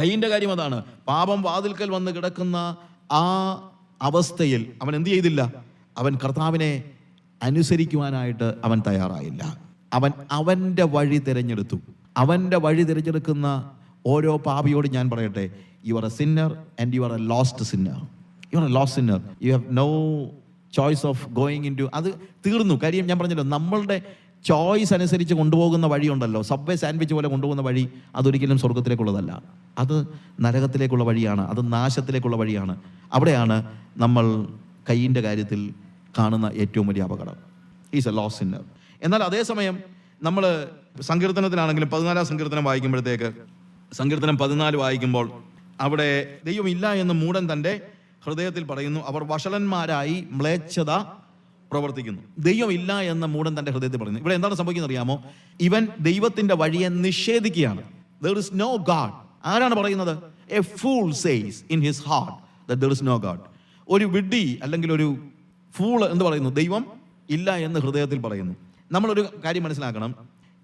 കയ്യിന്റെ കാര്യം അതാണ്. പാപം വാതിൽക്കൽ വന്ന് കിടക്കുന്ന ആ അവസ്ഥയിൽ അവൻ എന്ത് ചെയ്തില്ല? അവൻ കർത്താവിനെ അനുസരിക്കുവാനായിട്ട് അവൻ തയ്യാറായില്ല. അവൻ അവന്റെ വഴി തിരഞ്ഞെടുത്തു. അവന്റെ വഴി തിരഞ്ഞെടുക്കുന്ന ഓരോ പാപിയോട് ഞാൻ പറയട്ടെ you are a sinner and you are a lost sinner you are a lost sinner you have no choice of going in to അത് തീർന്നു. കാര്യം ഞാൻ പറഞ്ഞല്ലോ നമ്മളുടെ ചോയ്സ് അനുസരിച്ച് കൊണ്ടുപോകുന്ന വഴിയുണ്ടല്ലോ. സബ്വേ സാൻഡ്വിച്ച് പോലെ കൊണ്ടുപോകുന്ന വഴി അതൊരിക്കലും സ്വർഗത്തിലേക്കുള്ളതല്ല അത് നരകത്തിലേക്കുള്ള വഴിയാണ്. അത് നാശത്തിലേക്കുള്ള വഴിയാണ്. അവിടെയാണ് നമ്മൾ കയ്യിന്റെ കാര്യത്തിൽ കാണുന്ന ഏറ്റവും വലിയ അപകടം. ഈസ് എ ലോസ് ഇന്നർ എന്നാൽ അതേസമയം നമ്മൾ സങ്കീർത്തനത്തിലാണെങ്കിലും പതിനാലാം സങ്കീർത്തനം വായിക്കുമ്പോഴത്തേക്ക് സങ്കീർത്തനം പതിനാല് വായിക്കുമ്പോൾ അവിടെ ദൈവമില്ല എന്ന് മൂടൻ തന്റെ ഹൃദയത്തിൽ പറയുന്നു അവർ വഷളന്മാരായി മ്ലേച്ഛത പ്രവർത്തിക്കുന്നു. ദൈവമില്ല എന്ന മൂടൻ തന്റെ ഹൃദയത്തിൽ പറയുന്നു. ഇവിടെ എന്താണ് സംഭവിക്കുന്നത് അറിയാമോ? ഇവൻ ദൈവത്തിന്റെ വഴിയെ നിഷേധിക്കുകയാണ്. ദർ ഇസ് നോ ഗാഡ് ആരാണ് പറയുന്നത്? A fool says in his heart there is no God ഒരു വിഡ്ഡി അല്ലെങ്കിൽ ഒരു ഫൂൾ എന്ന് പറയുന്നു. ദൈവം ഇല്ല എന്ന് ഹൃദയത്തിൽ പറയുന്നു. നമ്മളൊരു കാര്യം മനസ്സിലാക്കണം.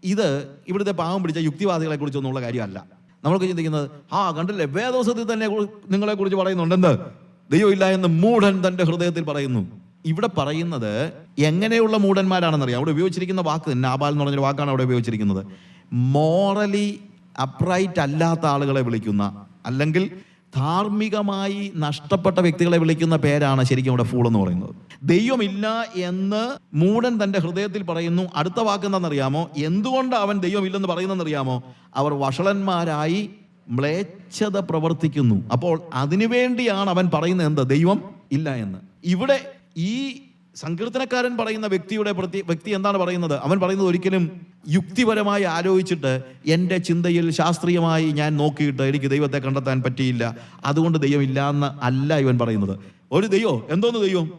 ഇത് ഇവിടുത്തെ പാവം പിടിച്ച യുക്തിവാദികളെ കുറിച്ചൊന്നുമുള്ള കാര്യമല്ല. നമ്മൾക്ക് ചിന്തിക്കുന്നത് ആ കണ്ടില്ലേ? വേദോസത്തിൽ തന്നെ നിങ്ങളെ കുറിച്ച് പറയുന്നുണ്ടെന്ന്. ദൈവം ദൈവമില്ല എന്ന് മൂഢൻ തന്റെ ഹൃദയത്തിൽ പറയുന്നു. ഇവിടെ പറയുന്നത് എങ്ങനെയുള്ള മൂഢന്മാരാണെന്നറിയാം. അവിടെ ഉപയോഗിച്ചിരിക്കുന്ന വാക്ക് നാബാൽ എന്ന് പറഞ്ഞൊരു വാക്കാണ് അവിടെ ഉപയോഗിച്ചിരിക്കുന്നത്. മോറലി അപ്രൈറ്റ് അല്ലാത്ത ആളുകളെ വിളിക്കുന്ന അല്ലെങ്കിൽ ധാർമ്മികമായി നഷ്ടപ്പെട്ട വ്യക്തികളെ വിളിക്കുന്ന പേരാണ് ശരിക്കും അവിടെ ഫൂൾ എന്ന് പറയുന്നത്. ദൈവമില്ല എന്ന് മൂടൻ തന്റെ ഹൃദയത്തിൽ പറയുന്നു. അടുത്ത വാക്ക് എന്താണെന്നറിയാമോ? എന്തുകൊണ്ട് അവൻ ദൈവമില്ലെന്ന് പറയുന്നതെന്നറിയാമോ? അവർ വഷളന്മാരായി മ്ലേച്ഛത പ്രവർത്തിക്കുന്നു. അപ്പോൾ അതിനുവേണ്ടിയാണ് അവൻ പറയുന്നത് എന്ത്? ദൈവം ഇല്ല എന്ന്. ഇവിടെ ഈ സങ്കീർത്തനക്കാരൻ പറയുന്ന വ്യക്തിയുടെ പ്രതി വ്യക്തി എന്താണ് പറയുന്നത്? അവൻ പറയുന്നത് ഒരിക്കലും യുക്തിപരമായി ആലോചിച്ചിട്ട് എന്റെ ചിന്തയിൽ ശാസ്ത്രീയമായി ഞാൻ നോക്കിയിട്ട് എനിക്ക് ദൈവത്തെ കണ്ടെത്താൻ പറ്റിയില്ല. അതുകൊണ്ട് ദൈവം ഇല്ലാന്ന് അല്ല ഇവൻ പറയുന്നത്. ഒരു ദൈവം എന്തോന്ന് ദൈവം?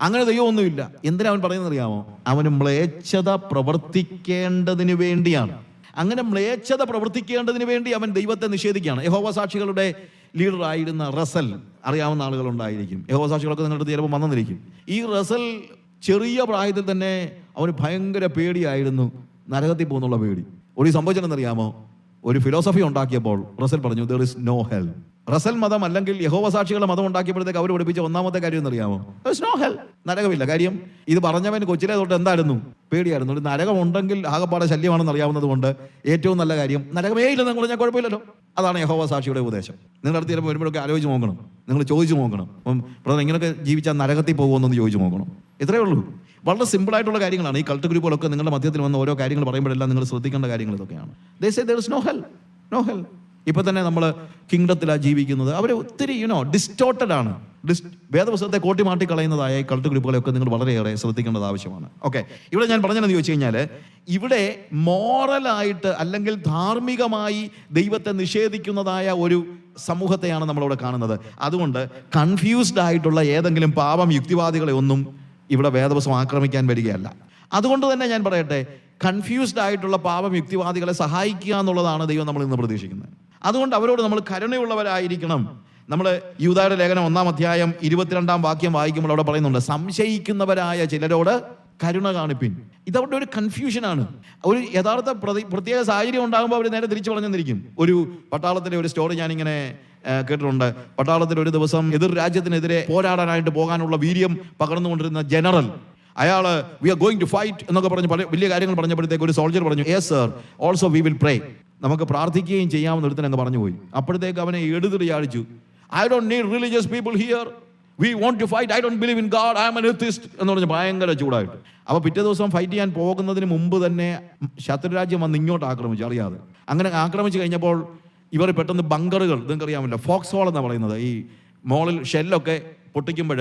അങ്ങനെ ദൈവമൊന്നുമില്ല എന്തിനാ അവൻ പറയുന്നത് അറിയാമോ? അവന് മ്ലേച്ഛത പ്രവർത്തിക്കേണ്ടതിന് വേണ്ടിയാണ്. അങ്ങനെ മ്ലേച്ഛത പ്രവർത്തിക്കേണ്ടതിന് വേണ്ടി അവൻ ദൈവത്തെ നിഷേധിക്കുകയാണ്. യഹോവ സാക്ഷികളുടെ ലീഡറായിരുന്ന റസൽ അറിയാവുന്ന ആളുകളുണ്ടായിരിക്കും യഹോവ സാക്ഷികളൊക്കെ നിങ്ങളുടെ ചിലപ്പോൾ വന്നിരിക്കും. ഈ റസൽ ചെറിയ പ്രായത്തിൽ തന്നെ അവന് ഭയങ്കര പേടിയായിരുന്നു. നരകത്തിൽ പോകുന്നുള്ള പേടി. ഒരു സംഭവിച്ചതെന്നറിയാമോ ഒരു ഫിലോസഫി ഉണ്ടാക്കിയപ്പോൾ റസൽ പറഞ്ഞു there is no hell Russell മതം അല്ലെങ്കിൽ യഹോവ സാക്ഷികളുടെ മതം ഉണ്ടാക്കിയപ്പോഴത്തേക്ക് അവർ പഠിപ്പിച്ച ഒന്നാമത്തെ കാര്യം എന്നറിയാമോ? നോ ഹെൽ നരകമില്ല. കാര്യം ഇത് പറഞ്ഞവൻ കൊച്ചിലെ തൊട്ട് എന്തായിരുന്നു? പേടിയായിരുന്നു. ഒരു നരകം ഉണ്ടെങ്കിൽ ആകപ്പാടെ ശല്യമാണെന്ന് അറിയാവുന്നത് കൊണ്ട് ഏറ്റവും നല്ല കാര്യം നരകമേ ഇല്ല ഇല്ലെന്ന് പറഞ്ഞാൽ കുഴപ്പമില്ലല്ലോ. അതാണ് യഹോവ സാക്ഷിയുടെ ഉപദേശം. നിങ്ങളുടെ അടുത്ത് ചിലപ്പോൾ വരുമ്പോഴൊക്കെ ആലോചിച്ച് നോക്കണം. നിങ്ങൾ ചോദിച്ചു നോക്കണം. അപ്പം പ്രധാന ഇങ്ങനെയൊക്കെ ജീവിച്ചാൽ നരകത്തിൽ പോകുമെന്നൊന്ന് ചോദിച്ചു നോക്കണം. ഇത്രയേ ഉള്ളൂ. വളരെ സിമ്പിൾ ആയിട്ടുള്ള കാര്യങ്ങളാണ്. ഈ കൾട്ട് ഗ്രൂപ്പുകളൊക്കെ നിങ്ങളുടെ മധ്യത്തിൽ വന്ന ഓരോ കാര്യങ്ങൾ പറയുമ്പോഴെല്ലാം നിങ്ങൾ ശ്രദ്ധിക്കേണ്ട കാര്യങ്ങൾ ഇതൊക്കെയാണ്. They say there is no hell no hell ഇപ്പൊ തന്നെ നമ്മൾ കിങ്ഡത്തിലാണ് ജീവിക്കുന്നത്. അവർ ഒത്തിരി യുനോ ഡിസ്റ്റോട്ടഡ് ആണ്. ഡിസ് വേദപുസ്തകത്തെ കോട്ടി മാറ്റി കളയുന്നതായ ഈ കൾട്ട് ഗ്രൂപ്പുകളെയൊക്കെ നിങ്ങൾ വളരെയേറെ ശ്രദ്ധിക്കേണ്ടത് ആവശ്യമാണ്. ഓക്കെ ഇവിടെ ഞാൻ പറഞ്ഞതെന്ന് ചോദിച്ചു കഴിഞ്ഞാൽ ഇവിടെ മോറലായിട്ട് അല്ലെങ്കിൽ ധാർമ്മികമായി ദൈവത്തെ നിഷേധിക്കുന്നതായ ഒരു സമൂഹത്തെയാണ് നമ്മളിവിടെ കാണുന്നത്. അതുകൊണ്ട് കൺഫ്യൂസ്ഡ് ആയിട്ടുള്ള ഏതെങ്കിലും പാപം യുക്തിവാദികളെ ഒന്നും ഇവിടെ വേദപുസ്തകം ആക്രമിക്കാൻ വരികയല്ല. അതുകൊണ്ട് തന്നെ ഞാൻ പറയട്ടെ കൺഫ്യൂസ്ഡ് ആയിട്ടുള്ള പാപം യുക്തിവാദികളെ സഹായിക്കുക എന്നുള്ളതാണ് ദൈവം നമ്മൾ ഇന്ന് പ്രതീക്ഷിക്കുന്നത്. അതുകൊണ്ട് അവരോട് നമ്മൾ കരുണയുള്ളവരായിരിക്കണം. നമ്മൾ യൂതായുടെ ലേഖനം ഒന്നാം അധ്യായം ഇരുപത്തിരണ്ടാം വാക്യം വായിക്കുമ്പോൾ അവിടെ പറയുന്നുണ്ട് സംശയിക്കുന്നവരായ ചിലരോട് കരുണ കാണിപ്പിൻ. ഇതവരുടെ ഒരു കൺഫ്യൂഷനാണ് ഒരു യഥാർത്ഥ പ്രതി പ്രത്യേക സാഹചര്യം ഉണ്ടാകുമ്പോൾ അവർ നേരെ തിരിച്ചു പറഞ്ഞെന്നിരിക്കും. ഒരു പട്ടാളത്തിലെ ഒരു സ്റ്റോറി ഞാനിങ്ങനെ കേട്ടിട്ടുണ്ട്. പട്ടാളത്തിൽ ഒരു ദിവസം എതിർ രാജ്യത്തിനെതിരെ പോരാടാനായിട്ട് പോകാനുള്ള വീര്യം പകർന്നുകൊണ്ടിരുന്ന ജനറൽ. അയാൾ we are going to fight എന്നൊക്കെ പറഞ്ഞ് വലിയ കാര്യങ്ങൾ പറഞ്ഞപ്പോഴത്തേക്ക് ഒരു സോൾജർ പറഞ്ഞു yes sir also we will pray നമുക്ക് പ്രാർത്ഥിക്കുകയും ചെയ്യാമെന്ന് അങ്ങ് പറഞ്ഞു പോയി അപ്പോഴത്തേക്ക് അവനെ എടുത്തിടിയാടിച്ചു I don't need religious people here we want to fight I don't believe in God I am atheist എന്ന് പറഞ്ഞ് ഭയങ്കര ചൂടായിട്ട്. അപ്പോൾ പിറ്റേ ദിവസം ഫൈറ്റ് ചെയ്യാൻ പോകുന്നതിന് മുമ്പ് തന്നെ ശത്രുരാജ്യം വന്ന് ഇങ്ങോട്ട് ആക്രമിച്ചു അറിയാതെ. അങ്ങനെ ആക്രമിച്ചു കഴിഞ്ഞപ്പോൾ ഇവർ പെട്ടെന്ന് ബങ്കറുകൾ നിങ്ങൾക്ക് അറിയാമല്ലോ ഫോക്സ് ഹോൾ എന്നാണ് പറയുന്നത്. ഈ മോളിൽ ഷെല്ലൊക്കെ പൊട്ടിക്കുമ്പോൾ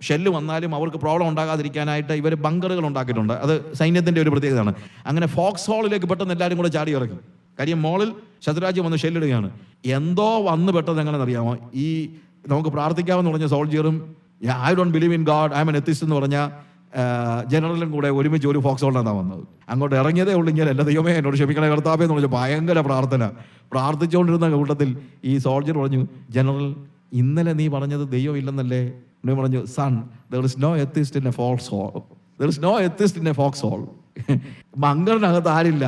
ഷെല്ല് വന്നാലും അവർക്ക് പ്രോബ്ലം ഉണ്ടാകാതിരിക്കാനായിട്ട് ഇവർ ബങ്കറുകൾ ഉണ്ടാക്കിയിട്ടുണ്ട്. അത് സൈന്യത്തിന്റെ ഒരു പ്രത്യേകതയാണ്. അങ്ങനെ ഫോക്സ് ഹോളിലേക്ക് പെട്ടെന്ന് എല്ലാവരും കൂടെ ചാടി ഇറക്കും കാര്യം മോളിൽ ശത്രുരാജ്യം വന്ന് ഷെല്ലിടുകയാണ്. എന്തോ വന്ന് പെട്ടെന്ന് എങ്ങനെയെന്നറിയാമോ? ഈ നമുക്ക് പ്രാർത്ഥിക്കാമെന്ന് പറഞ്ഞ സോൾജിയറും I don't believe in God I am an atheist എന്ന് പറഞ്ഞ ജനറലും കൂടെ ഒരുമിച്ച് ഒരു ഫോക്സ് ഹോൾഡാണ് വന്നത്. അങ്ങോട്ട് ഇറങ്ങിയതേ ഉള്ളൂ ഇങ്ങനെ. എന്റെ ദൈവമേ എന്നോട് ക്ഷമിക്കണേ കർത്താവേ എന്ന് പറഞ്ഞ ഭയങ്കര പ്രാർത്ഥന. പ്രാർത്ഥിച്ചുകൊണ്ടിരുന്ന കൂട്ടത്തിൽ ഈ സോൾജർ പറഞ്ഞു ജനറൽ ഇന്നലെ നീ പറഞ്ഞത് ദൈവം ഇല്ലെന്നല്ലേ? നീ പറഞ്ഞു son there is no atheist in a fox hole there is no atheist in a fox hole മംഗളിനകത്ത് ആരില്ല.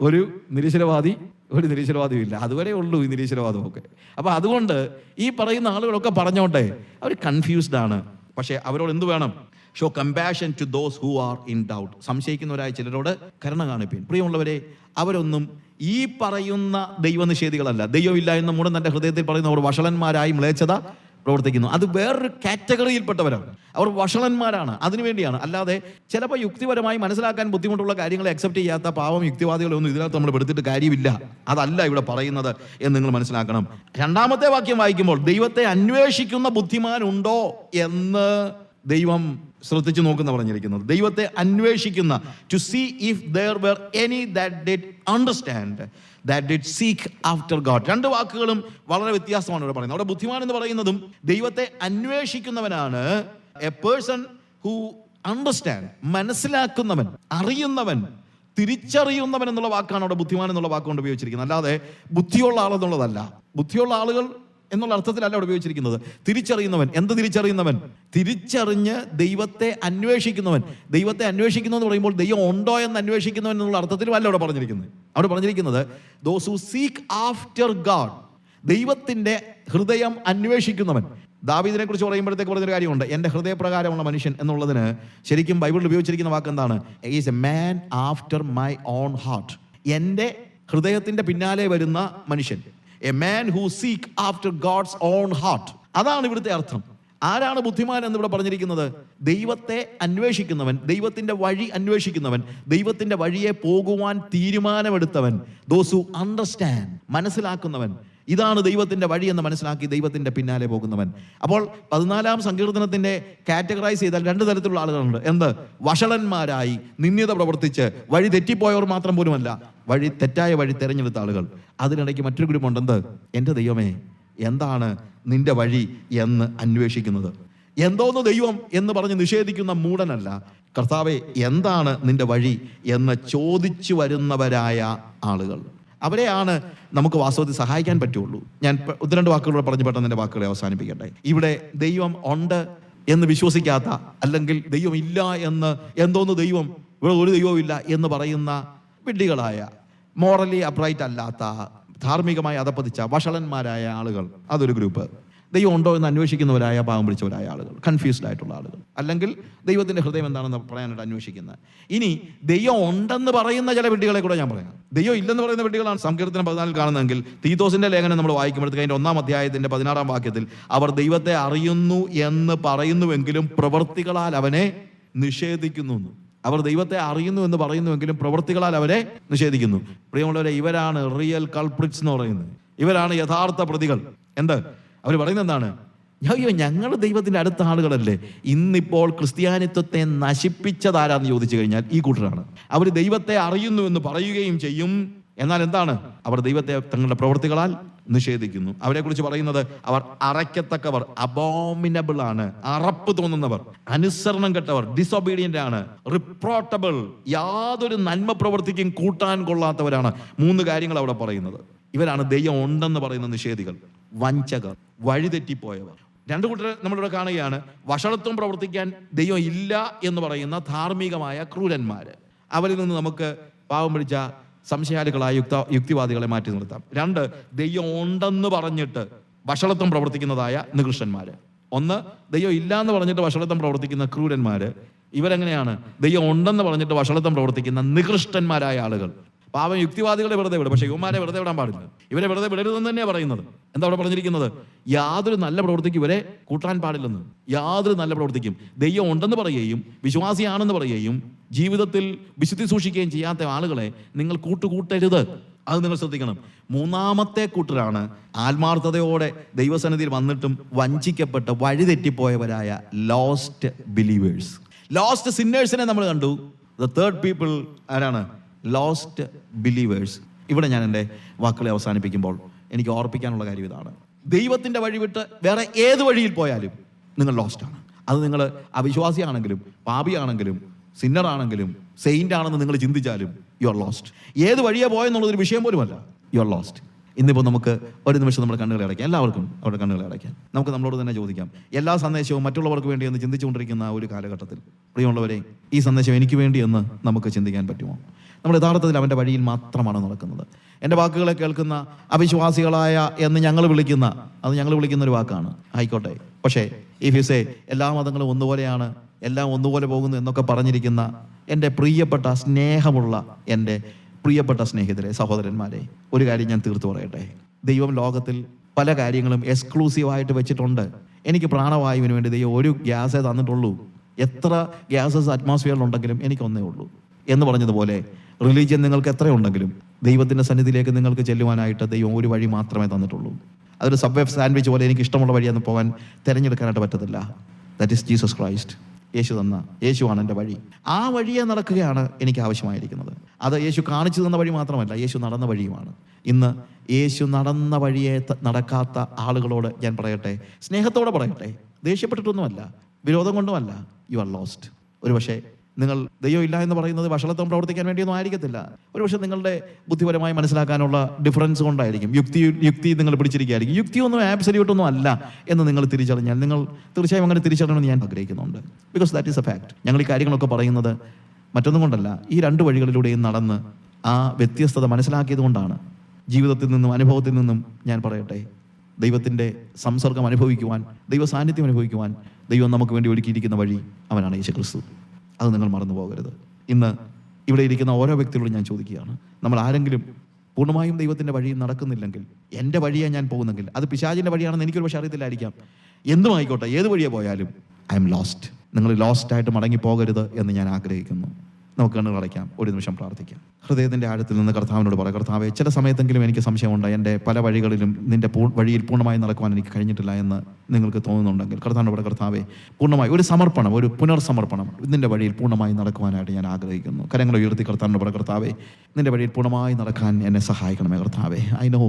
ഒരു നിരീശ്വരവാദി ഒരു നിരീശ്വരവാദിയും ഇല്ല അതുവരെ ഉള്ളൂ ഈ നിരീശ്വരവാദമൊക്കെ. അപ്പോൾ അതുകൊണ്ട് ഈ പറയുന്ന ആളുകളൊക്കെ പറഞ്ഞോട്ടെ അവർ കൺഫ്യൂസ്ഡ് ആണ്. പക്ഷേ അവരോട് എന്ത് വേണം? Show compassion to those who are in doubt സംശയിക്കുന്നവരായ ചിലരോട് കരുണ കാണിപ്പീൻ. പ്രിയമുള്ളവരെ അവരൊന്നും ഈ പറയുന്ന ദൈവനിഷേധികളല്ല. ദൈവമില്ല എന്ന് മൂടം തന്റെ ഹൃദയത്തിൽ പറയുന്ന അവർ വഷളന്മാരായി മ്ലേച്ഛത പ്രവർത്തിക്കുന്നു. അത് വേറൊരു കാറ്റഗറിയിൽപ്പെട്ടവരാണ്. അവർ വഷളന്മാരാണ്. അതിനുവേണ്ടിയാണ്. അല്ലാതെ ചിലപ്പോൾ യുക്തിപരമായി മനസ്സിലാക്കാൻ ബുദ്ധിമുട്ടുള്ള കാര്യങ്ങളെ അക്സെപ്റ്റ് ചെയ്യാത്ത പാവം യുക്തിവാദികളൊന്നും ഇതിനകത്ത് നമ്മൾ എടുത്തിട്ട് കാര്യമില്ല. അതല്ല ഇവിടെ പറയുന്നത് എന്ന് നിങ്ങൾ മനസ്സിലാക്കണം. രണ്ടാമത്തെ വാക്യം വായിക്കുമ്പോൾ ദൈവത്തെ അന്വേഷിക്കുന്ന ബുദ്ധിമാനുണ്ടോ എന്ന് ദൈവം ശ്രദ്ധിച്ചു നോക്കുന്ന പറഞ്ഞിരിക്കുന്നത്. ദൈവത്തെ അന്വേഷിക്കുന്ന to see if there were any that did understand that did seek after God രണ്ട് വാക്കുകളും വളരെ വ്യത്യാസമാണ് ഇവിടെ പറയുന്നത്. അവിടെ ബുദ്ധിമാൻ എന്ന് പറയുന്നതും ദൈവത്തെ അന്വേഷിക്കുന്നവനാണ് എ പേഴ്സൺ ഹു അണ്ടർസ്റ്റാൻഡ് മനസ്സിലാക്കുന്നവൻ അറിയുന്നവൻ തിരിച്ചറിയുന്നവൻ എന്നുള്ള വാക്കാണ് അവിടെ ബുദ്ധിമാൻ എന്നുള്ള വാക്കുകൊണ്ട് ഉപയോഗിച്ചിരിക്കുന്നത്. അല്ലാതെ ബുദ്ധിയുള്ള ആൾ എന്നുള്ളതല്ല. ബുദ്ധിയുള്ള ആളുകൾ എന്നുള്ള അർത്ഥത്തിലല്ല അവിടെ ഉപയോഗിച്ചിരിക്കുന്നത്. തിരിച്ചറിയുന്നവൻ. എന്ത് തിരിച്ചറിയുന്നവൻ? തിരിച്ചറിഞ്ഞ് ദൈവത്തെ അന്വേഷിക്കുന്നവൻ. ദൈവത്തെ അന്വേഷിക്കുന്നു എന്ന് പറയുമ്പോൾ ദൈവം ഉണ്ടോ എന്ന് അന്വേഷിക്കുന്നവൻ എന്നുള്ള അർത്ഥത്തിലുമല്ല അവിടെ പറഞ്ഞിരിക്കുന്നത്. അവിടെ പറഞ്ഞിരിക്കുന്നത് those who seek after God ദൈവത്തിന്റെ ഹൃദയം അന്വേഷിക്കുന്നവൻ. ദാവീദിനെ കുറിച്ച് പറയുമ്പോഴത്തേക്ക് പറഞ്ഞൊരു കാര്യമുണ്ട്. എന്റെ ഹൃദയപ്രകാരമുള്ള മനുഷ്യൻ എന്നുള്ളതിന് ശരിക്കും ബൈബിളിൽ ഉപയോഗിച്ചിരിക്കുന്ന വാക്ക് എന്താണ്? Is a man after my own heart എന്റെ ഹൃദയത്തിന്റെ പിന്നാലെ വരുന്ന മനുഷ്യൻ. A man who seek after God's own heart അതാണ് ഇവിടുത്തെ അർത്ഥം. ആരാണ് ബുദ്ധിമാൻ എന്നിവിടെ പറഞ്ഞിരിക്കുന്നത്? ദൈവത്തെ അന്വേഷിക്കുന്നവൻ ദൈവത്തിന്റെ വഴി അന്വേഷിക്കുന്നവൻ ദൈവത്തിന്റെ വഴിയെ പോകുവാൻ തീരുമാനമെടുത്തവൻ. ദോസ് ഹു അണ്ടർസ്റ്റാൻഡ് മനസ്സിലാക്കുന്നവൻ. ഇതാണ് ദൈവത്തിന്റെ വഴി എന്ന് മനസ്സിലാക്കി ദൈവത്തിന്റെ പിന്നാലെ പോകുന്നവൻ. അപ്പോൾ പതിനാലാം സങ്കീർത്തനത്തിന്റെ കാറ്റഗറൈസ് ചെയ്താൽ രണ്ട് തരത്തിലുള്ള ആളുകളുണ്ട്. എന്ത്? വഷളന്മാരായി നിന്ദ്യത പ്രവർത്തിച്ച് വഴി തെറ്റിപ്പോയവർ മാത്രം പോലുമല്ല വഴി തെറ്റായ വഴി തെരഞ്ഞെടുത്ത ആളുകൾ. അതിനിടയ്ക്ക് മറ്റൊരു ഗ്രൂപ്പ് ഉണ്ട്. എന്ത്? എന്റെ ദൈവമേ എന്താണ് നിന്റെ വഴി എന്ന് അന്വേഷിക്കുന്നത്? എന്തോന്ന് ദൈവം എന്ന് പറഞ്ഞ് നിഷേധിക്കുന്ന മൂടനല്ല കർത്താവെ എന്താണ് നിന്റെ വഴി എന്ന് ചോദിച്ചു വരുന്നവരായ ആളുകൾ. അവരെയാണ് നമുക്ക് വാസ്തവത്തിൽ സഹായിക്കാൻ പറ്റുള്ളൂ. ഞാൻ ഒന്ന് രണ്ട് വാക്കുകളോട് പറഞ്ഞു പെട്ടെന്ന് എന്റെ വാക്കുകളെ അവസാനിപ്പിക്കട്ടെ. ഇവിടെ ദൈവം ഉണ്ട് എന്ന് വിശ്വസിക്കാത്ത അല്ലെങ്കിൽ ദൈവം ഇല്ല എന്ന് എന്തോന്ന് ദൈവം ഇവിടെ ഒരു ദൈവവും ഇല്ല എന്ന് പറയുന്ന വിഡ്ഢികളായ മോറലി അപ്രൈറ്റ് അല്ലാത്ത ധാർമ്മികമായി അതപ്പതിച്ച വഷളന്മാരായ ആളുകൾ. അതൊരു ഗ്രൂപ്പ് ദൈവം ഉണ്ടോ എന്ന് അന്വേഷിക്കുന്നവരായ പാവം പിടിച്ചവരായ ആളുകൾ കൺഫ്യൂസ്ഡ് ആയിട്ടുള്ള ആളുകൾ. അല്ലെങ്കിൽ ദൈവത്തിന്റെ ഹൃദയം എന്താണെന്ന് പറയാനായിട്ട് അന്വേഷിക്കുന്നത് ഇനി ദൈവം ഉണ്ടെന്ന് പറയുന്ന ചില വിഡികളെ കൂടെ ഞാൻ പറയാം. ദൈവം ഇല്ലെന്ന് പറയുന്ന വിഡികളാണ് സങ്കീർത്തനം പതിനാലിൽ കാണുന്നതെങ്കിൽ തീത്തോസിന്റെ ലേഖനം നമ്മൾ വായിക്കുമ്പോഴത്തേക്ക് അതിന്റെ ഒന്നാം അധ്യായത്തിന്റെ പതിനാറാം വാക്യത്തിൽ അവർ ദൈവത്തെ അറിയുന്നു എന്ന് പറയുന്നുവെങ്കിലും പ്രവൃത്തികളാൽ അവനെ നിഷേധിക്കുന്നു അവർ ദൈവത്തെ അറിയുന്നു എന്ന് പറയുന്നുവെങ്കിലും പ്രവൃത്തികളാൽ അവരെ നിഷേധിക്കുന്നു. പ്രിയമുള്ളവരെ ഇവരാണ് റിയൽ കൾപ്രിറ്റ്സ് എന്ന് പറയുന്നത്. ഇവരാണ് യഥാർത്ഥ പ്രതികൾ. എന്ത്? അവർ പറയുന്നത് എന്താണ്? അയ്യോ ഞങ്ങൾ ദൈവത്തിന്റെ അടുത്ത ആളുകളല്ലേ. ഇന്നിപ്പോൾ ക്രിസ്ത്യാനിത്വത്തെ നശിപ്പിച്ചതാരാന്ന് ചോദിച്ചു കഴിഞ്ഞാൽ ഈ കൂട്ടരാണ്. അവർ ദൈവത്തെ അറിയുന്നു എന്ന് പറയുകയും ചെയ്യും. എന്നാൽ എന്താണ്? അവർ ദൈവത്തെ തങ്ങളുടെ പ്രവൃത്തികളാൽ നിഷേധിക്കുന്നു. അവരെ കുറിച്ച് പറയുന്നത് അവർ അറയ്ക്കത്തക്കവർ അബോമിനബിൾ ആണ്. അറപ്പ് തോന്നുന്നവർ അനുസരണം കെട്ടവർ ഡിസൊബീഡിയന്റ് ആണ്. റിപ്രോട്ടബിൾ യാതൊരു നന്മ പ്രവർത്തിക്കും കൂട്ടാൻ കൊള്ളാത്തവരാണ്. മൂന്ന് കാര്യങ്ങൾ അവിടെ പറയുന്നത്. ഇവരാണ് ദൈവം ഉണ്ടെന്ന് പറയുന്ന നിഷേധികൾ. വഞ്ചകർ വഴിതെറ്റിപ്പോയവർ. രണ്ടു കൂട്ടർ നമ്മളിവിടെ കാണുകയാണ്. വഷളത്വം പ്രവർത്തിക്കാൻ ദൈവം ഇല്ല എന്ന് പറയുന്ന ധാർമ്മികമായ ക്രൂരന്മാർ അവരിൽ നിന്ന് നമുക്ക് പാവം പിടിച്ച സംശയാലുക്കളായ യുക്ത യുക്തിവാദികളെ മാറ്റി നിർത്താം. രണ്ട് ദൈവം ഉണ്ടെന്ന് പറഞ്ഞിട്ട് വഷളത്വം പ്രവർത്തിക്കുന്നതായ നികൃഷ്ടന്മാർ ഒന്ന് ദൈവം ഇല്ല എന്ന് പറഞ്ഞിട്ട് വഷളത്വം പ്രവർത്തിക്കുന്ന ക്രൂരന്മാർ ഇവരെങ്ങനെയാണ്? ദൈവം ഉണ്ടെന്ന് പറഞ്ഞിട്ട് വഷളത്വം പ്രവർത്തിക്കുന്ന നികൃഷ്ടന്മാരായ ആളുകൾ. പാവം യുക്തിവാദികളെ വെറുതെ വിടും. പക്ഷേ യുവമാരെ വെറുതെ വിടാൻ പാടില്ല. ഇവരെ വെറുതെ വിടരുതെന്ന് തന്നെയാണ് പറയുന്നത്. എന്താ അവിടെ പറഞ്ഞിരിക്കുന്നത്? യാതൊരു നല്ല പ്രവൃത്തിക്ക് ഇവരെ കൂട്ടാൻ പാടില്ലെന്ന്. യാതൊരു നല്ല പ്രവൃത്തിക്കും. ദൈവം ഉണ്ടെന്ന് പറയുകയും വിശ്വാസിയാണെന്ന് പറയുകയും ജീവിതത്തിൽ വിശുദ്ധി സൂക്ഷിക്കുകയും ചെയ്യാത്ത ആളുകളെ നിങ്ങൾ കൂട്ടുകൂട്ടരുത്. അത് നിങ്ങൾ ശ്രദ്ധിക്കണം. മൂന്നാമത്തെ കൂട്ടരാണ് ആത്മാർത്ഥതയോടെ ദൈവസന്നിധിയിൽ വന്നിട്ടും വഞ്ചിക്കപ്പെട്ട് വഴിതെറ്റിപ്പോയവരായ ലോസ്റ്റ് ബിലീവേഴ്സ് ലോസ്റ്റ് സിന്നേഴ്സിനെ നമ്മൾ കണ്ടു. ദ തേർഡ് പീപ്പിൾ ആരാണ്? ലോസ്റ്റ് ബിലീവേഴ്സ് ഇവിടെ ഞാൻ എന്റെ വാക്കുകളെ അവസാനിപ്പിക്കുമ്പോൾ എനിക്ക് ഓർപ്പിക്കാനുള്ള കാര്യം ഇതാണ്. ദൈവത്തിന്റെ വഴി വിട്ട് വേറെ ഏത് വഴിയിൽ പോയാലും നിങ്ങൾ ലോസ്റ്റാണ് അത് നിങ്ങൾ അവിശ്വാസിയാണെങ്കിലും പാപിയാണെങ്കിലും സിന്നറാണെങ്കിലും സെയിന്റ് ആണെന്ന് നിങ്ങൾ ചിന്തിച്ചാലും യു ആർ ലോസ്റ്റ് ഏത് വഴിയെ പോയെന്നുള്ളതൊരു വിഷയം പോലുമല്ല. യു ആർ ലോസ്റ്റ് ഇന്നിപ്പോൾ നമുക്ക് ഒരു നിമിഷം നമ്മുടെ കണ്ണുകൾ അടയ്ക്കാം. എല്ലാവർക്കും അവരുടെ കണ്ണുകൾ അടയ്ക്കാം. നമുക്ക് നമ്മളോട് തന്നെ ചോദിക്കാം. എല്ലാ സന്ദേശവും മറ്റുള്ളവർക്ക് വേണ്ടി എന്ന് ചിന്തിച്ചുകൊണ്ടിരിക്കുന്ന ഒരു കാലഘട്ടത്തിൽ പ്രിയമുള്ളവരെ ഈ സന്ദേശം എനിക്ക് വേണ്ടി എന്ന് നമുക്ക് ചിന്തിക്കാൻ പറ്റുമോ? നമ്മൾ യഥാർത്ഥത്തിൽ അവന്റെ വഴിയിൽ മാത്രമാണ് നടക്കുന്നത്. എന്റെ വാക്കുകളെ കേൾക്കുന്ന അവിശ്വാസികളായ എന്ന് ഞങ്ങൾ വിളിക്കുന്ന അത് ഞങ്ങൾ വിളിക്കുന്ന ഒരു വാക്കാണ്. ആയിക്കോട്ടെ. പക്ഷേ ഈ സേ എല്ലാ മതങ്ങളും ഒന്നുപോലെയാണ് എല്ലാം ഒന്നുപോലെ പോകുന്നു എന്നൊക്കെ പറഞ്ഞിരിക്കുന്ന എന്റെ പ്രിയപ്പെട്ട സ്നേഹമുള്ള എന്റെ പ്രിയപ്പെട്ട സ്നേഹിതരെ സഹോദരന്മാരെ ഒരു കാര്യം ഞാൻ തീർത്തു പറയട്ടെ. ദൈവം ലോകത്തിൽ പല കാര്യങ്ങളും എക്സ്ക്ലൂസീവായിട്ട് വെച്ചിട്ടുണ്ട്. എനിക്ക് പ്രാണവായുവിന് വേണ്ടി ദൈവം ഒരു ഗ്യാസേ തന്നിട്ടുള്ളൂ. എത്ര ഗ്യാസസ് അറ്റ്മോസ്ഫിയറിലുണ്ടെങ്കിലും എനിക്കൊന്നേ ഉള്ളൂ. എന്ന് പറഞ്ഞതുപോലെ റിലീജിയൻ നിങ്ങൾക്ക് എത്ര ഉണ്ടെങ്കിലും ദൈവത്തിന്റെ സന്നിധിയിലേക്ക് നിങ്ങൾക്ക് ചെല്ലുവാനായിട്ട് ദൈവം ഒരു വഴി മാത്രമേ തന്നിട്ടുള്ളൂ. അതൊരു സബ്വേ സാൻഡ്വിച്ച് പോലെ എനിക്ക് ഇഷ്ടമുള്ള വഴിയെന്ന് പോകാൻ തിരഞ്ഞെടുക്കാനായിട്ട് പറ്റത്തില്ല. ദാറ്റ് ഈസ് ജീസസ് ക്രൈസ്റ്റ് യേശു തന്ന യേശുവാണ് എന്റെ വഴി. ആ വഴിയെ നടക്കുകയാണ് എനിക്ക് ആവശ്യമായിരിക്കുന്നത്. അത് യേശു കാണിച്ചു തന്ന വഴി മാത്രമല്ല യേശു നടന്ന വഴിയുമാണ്. ഇന്ന് യേശു നടന്ന വഴിയെ നടക്കാത്ത ആളുകളോട് ഞാൻ പറയട്ടെ സ്നേഹത്തോടെ പറയട്ടെ. ദേഷ്യപ്പെട്ടിട്ടൊന്നുമല്ല വിരോധം കൊണ്ടുമല്ല യു ആർ ലോസ്റ്റ് ഒരു പക്ഷേ നിങ്ങൾ ദൈവം ഇല്ല എന്ന് പറയുന്നത് വഷളത്വം പ്രവർത്തിക്കാൻ വേണ്ടിയൊന്നും ആയിരിക്കത്തില്ല. ഒരുപക്ഷെ നിങ്ങളുടെ ബുദ്ധിപരമായി മനസ്സിലാക്കാനുള്ള ഡിഫറൻസ് കൊണ്ടായിരിക്കും. യുക്തി യുക്തി നിങ്ങൾ പിടിച്ചിരിക്കുകയായിരിക്കും. യുക്തിയൊന്നും ആബ്സല്യൂട്ട് ഒന്നും അല്ല എന്ന് നിങ്ങൾ തിരിച്ചറിഞ്ഞാൽ നിങ്ങൾ തീർച്ചയായും അങ്ങനെ തിരിച്ചറിയണമെന്ന് ഞാൻ ആഗ്രഹിക്കുന്നുണ്ട്. Because that is a fact ഞങ്ങൾ ഈ കാര്യങ്ങളൊക്കെ പറയുന്നത് മറ്റൊന്നും കൊണ്ടല്ല. ഈ രണ്ട് വഴികളിലൂടെയും നടന്ന് ആ വ്യത്യസ്തത മനസ്സിലാക്കിയത് കൊണ്ടാണ്. ജീവിതത്തിൽ നിന്നും അനുഭവത്തിൽ നിന്നും ഞാൻ പറയട്ടെ ദൈവത്തിന്റെ സംസർഗം അനുഭവിക്കുവാൻ ദൈവ സാന്നിധ്യം അനുഭവിക്കുവാൻ ദൈവം നമുക്ക് വേണ്ടി ഒരുക്കിയിരിക്കുന്ന വഴി അവനാണ് യേശു ക്രിസ്തു അത് നിങ്ങൾ മറന്നു പോകരുത്. ഇന്ന് ഇവിടെ ഇരിക്കുന്ന ഓരോ വ്യക്തികളോടും ഞാൻ ചോദിക്കുകയാണ് നമ്മൾ ആരെങ്കിലും പൂർണമായും ദൈവത്തിന്റെ വഴിയിൽ നടക്കുന്നില്ലെങ്കിൽ എന്റെ വഴിയാണ് ഞാൻ പോകുന്നെങ്കിൽ അത് പിശാചിന്റെ വഴിയാണെന്ന് എനിക്കൊരു പക്ഷേ അറിയത്തില്ലായിരിക്കാം. എന്തും ആയിക്കോട്ടെ ഏത് വഴിയെ പോയാലും ഐ എം ലോസ്റ്റ് നിങ്ങൾ ലോസ്റ്റ് ആയിട്ട് മടങ്ങി പോകരുത് എന്ന് ഞാൻ ആഗ്രഹിക്കുന്നു. നമുക്ക് കണ്ണുകൾ ഒരു നിമിഷം പ്രാർത്ഥിക്കാം. ഹൃദയത്തിന്റെ ആഴത്തിൽ നിന്ന് കർത്താവിനോട് പറയാം കർത്താവെ ചില സമയത്തെങ്കിലും എനിക്ക് സംശയമുണ്ട്. എന്റെ പല വഴികളിലും നിന്റെ പൂ വഴിയിൽ പൂർണമായി നടക്കുവാൻ എനിക്ക് കഴിഞ്ഞിട്ടില്ല എന്ന് നിങ്ങൾക്ക് തോന്നുന്നുണ്ടെങ്കിൽ കർത്താവിനോട് കർത്താവെ പൂർണമായി ഒരു സമർപ്പണം ഒരു പുനർസമർപ്പണം നിന്റെ വഴിയിൽ പൂർണമായി നടക്കുവാനായിട്ട് ഞാൻ ആഗ്രഹിക്കുന്നു. കരങ്ങൾ ഉയർത്തി കർത്താവിനോട് കർത്താവെ നിന്റെ വഴിയിൽ പൂർണമായി നടക്കാൻ എന്നെ സഹായിക്കണമേ കർത്താവെ. I know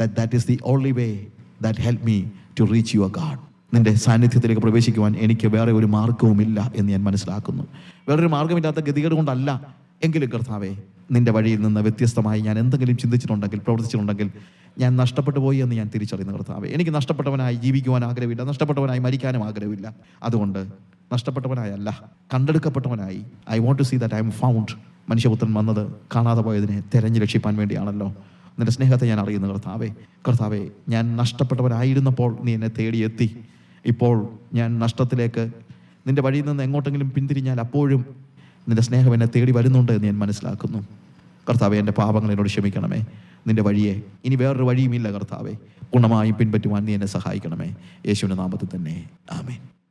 that that is the only way that help me to reach your God നിന്റെ സാന്നിധ്യത്തിലേക്ക് പ്രവേശിക്കുവാൻ എനിക്ക് വേറെ ഒരു മാർഗവുമില്ല എന്ന് ഞാൻ മനസ്സിലാക്കുന്നു. വേറൊരു മാർഗമില്ലാത്ത ഗതികേട് കൊണ്ടല്ല. എങ്കിലും കർത്താവേ നിന്റെ വഴിയിൽ നിന്ന് വ്യത്യസ്തമായി ഞാൻ എന്തെങ്കിലും ചിന്തിച്ചിട്ടുണ്ടെങ്കിൽ പ്രവർത്തിച്ചിട്ടുണ്ടെങ്കിൽ ഞാൻ നഷ്ടപ്പെട്ടു പോയി എന്ന് ഞാൻ തിരിച്ചറിയുന്ന കർത്താവേ. എനിക്ക് നഷ്ടപ്പെട്ടവനായി ജീവിക്കുവാൻ ആഗ്രഹമില്ല നഷ്ടപ്പെട്ടവനായി മരിക്കാനും ആഗ്രഹമില്ല. അതുകൊണ്ട് നഷ്ടപ്പെട്ടവനായല്ല കണ്ടെടുക്കപ്പെട്ടവനായി. I want to see that I am found മനുഷ്യപുത്രൻ വന്നത് കാണാതെ പോയതിനെ തെരഞ്ഞു രക്ഷിപ്പാൻ വേണ്ടിയാണല്ലോ. നിന്റെ സ്നേഹത്തെ ഞാൻ അറിയുന്ന കർത്താവേ. കർത്താവേ ഞാൻ നഷ്ടപ്പെട്ടവനായിരുന്നപ്പോൾ നീ എന്നെ തേടിയെത്തി. ഇപ്പോൾ ഞാൻ നഷ്ടത്തിലേക്ക് നിന്റെ വഴിയിൽ നിന്ന് എങ്ങോട്ടെങ്കിലും പിന്തിരിഞ്ഞാൽ അപ്പോഴും നിന്റെ സ്നേഹം എന്നെ തേടി വരുന്നുണ്ട് എന്ന് ഞാൻ മനസ്സിലാക്കുന്നു. കർത്താവെ എന്റെ പാപങ്ങൾ എന്നോട് ക്ഷമിക്കണമേ. നിന്റെ വഴിയെ ഇനി വേറൊരു വഴിയുമില്ല കർത്താവെ. ഗുണമായും പിൻപറ്റുവാൻ നീ എന്നെ സഹായിക്കണമേ. യേശുവിന്റെ നാമത്തിൽ തന്നെ. ആമേൻ.